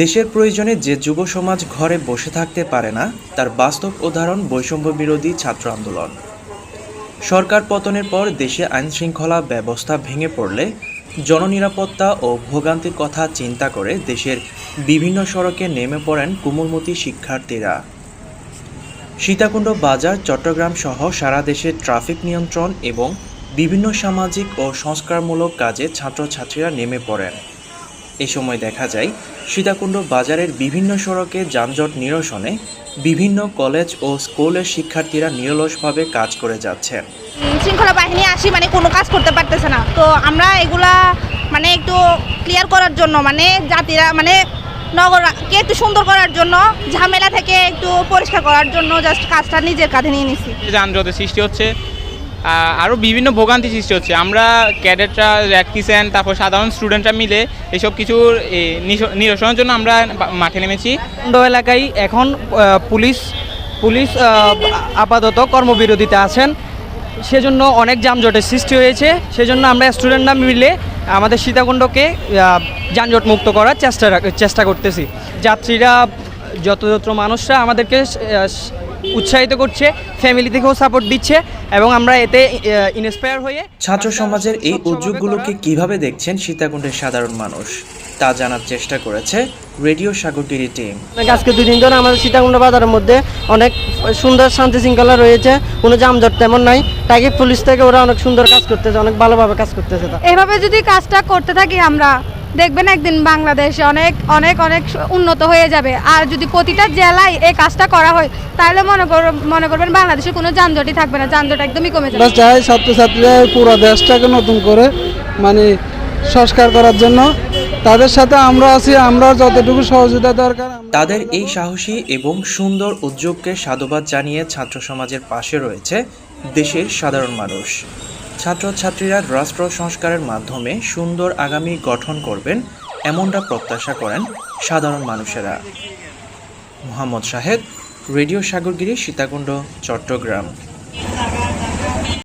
দেশের প্রয়োজনে যে যুব সমাজ ঘরে বসে থাকতে পারে না, তার বাস্তব উদাহরণ বৈষম্য বিরোধী ছাত্র আন্দোলন। সরকার পতনের পর দেশে আইন শৃঙ্খলা ব্যবস্থা ভেঙে পড়লে জননিরাপত্তা ও ভোগান্তির কথা চিন্তা করে দেশের বিভিন্ন সড়কে নেমে পড়েন কুমলমতি শিক্ষার্থীরা। সীতাকুণ্ড বাজার, চট্টগ্রাম সহ সারা দেশে ট্রাফিক নিয়ন্ত্রণ এবং বিভিন্ন সামাজিক ও সংস্কারমূলক কাজে ছাত্রছাত্রীরা নেমে পড়েন। এ সময় দেখা যায় সীতাকুণ্ড বাজারের বিভিন্ন সড়কে যানজট নিরসনে বিভিন্ন কলেজ ও স্কুলের শিক্ষার্থীরা নিরলসভাবে কাজ করে যাচ্ছেন। শৃঙ্খলা বাহিনী আসি মানে কোনো কাজ করতে পারতেছে না। তো আমরা এগুলা মানে একটু ক্লিয়ার করার জন্য মানে জাতিরা মানে নগরকে একটু সুন্দর করার জন্য ঝামেলা থেকে একটু পরিষ্কার করার জন্য জাস্ট কাজটা নিজের কাঁধে নিয়ে নিছি। যানজটের সৃষ্টি হচ্ছে আরও বিভিন্ন ভোগান্তি সৃষ্টি হচ্ছে। আমরা ক্যাডেটরা র্যাকটিসেন তারপর সাধারণ স্টুডেন্টরা মিলে এসব কিছুর নিরসনের জন্য আমরা মাঠে নেমেছি। এলাকায় এখন পুলিশ পুলিশ আপাতত কর্মবিরতিতে আছেন। সেজন্য অনেক যানজটের সৃষ্টি হয়েছে। সেজন্য আমরা স্টুডেন্টরা মিলে আমাদের সীতাকুণ্ডকে যানজট মুক্ত করার চেষ্টা চেষ্টা করতেছি। যাত্রীরা যত্রযত্র মানুষরা আমাদেরকে উৎসাহিত করছে ফ্যামিলি থেকেও সাপোর্ট দিচ্ছে এবং আমরা এতে ইন্সপায়ার হয়ে ছাত্র সমাজের এই উদ্যোগগুলোকে কীভাবে দেখছেন সীতাকুণ্ডের সাধারণ মানুষ তা জানার চেষ্টা করেছে রেডিও সাগরটিরি টিম আজকে দুই দিন ধরে আমাদের সীতাকুণ্ড বাজারের মধ্যে অনেক সুন্দর শান্তি শৃঙ্খলা রয়েছে কোনো যানজট তেমন নাই। ট্রাফিক পুলিশ থেকে ওরা অনেক সুন্দর কাজ করতেছে অনেক ভালোভাবে কাজ করতেছে এভাবে যদি কাজটা করতে থাকি আমরা দেখবেন একদিন বাংলাদেশ অনেক অনেক অনেক উন্নত হয়ে যাবে। আর যদি প্রতিটা জেলায় এই কাজটা করা হয় তাহলে মনে কর মনে করবেন বাংলাদেশে কোনো যানজটই থাকবে না যানজট একদমই কমে যাবে। চাই ছাত্রছাত্রীরা পুরো দেশটাকে নতুন করে মানে সংস্কার করার জন্য। তাদের সাথে আমরা আছি আমরা যতটুকু সহযোগিতা দরকার তাদের এই সাহসী এবং সুন্দর উদ্যোগকে সাধুবাদ জানিয়ে ছাত্র সমাজের পাশে রয়েছে দেশের সাধারণ মানুষ। ছাত্রছাত্রীরা রাষ্ট্র সংস্কারের মাধ্যমে সুন্দর আগামী গঠন করবেন এমনটা প্রত্যাশা করেন সাধারণ মানুষেরা। মোহাম্মদ শাহেদ, রেডিও সাগরগিরি, সীতাকুণ্ড, চট্টগ্রাম।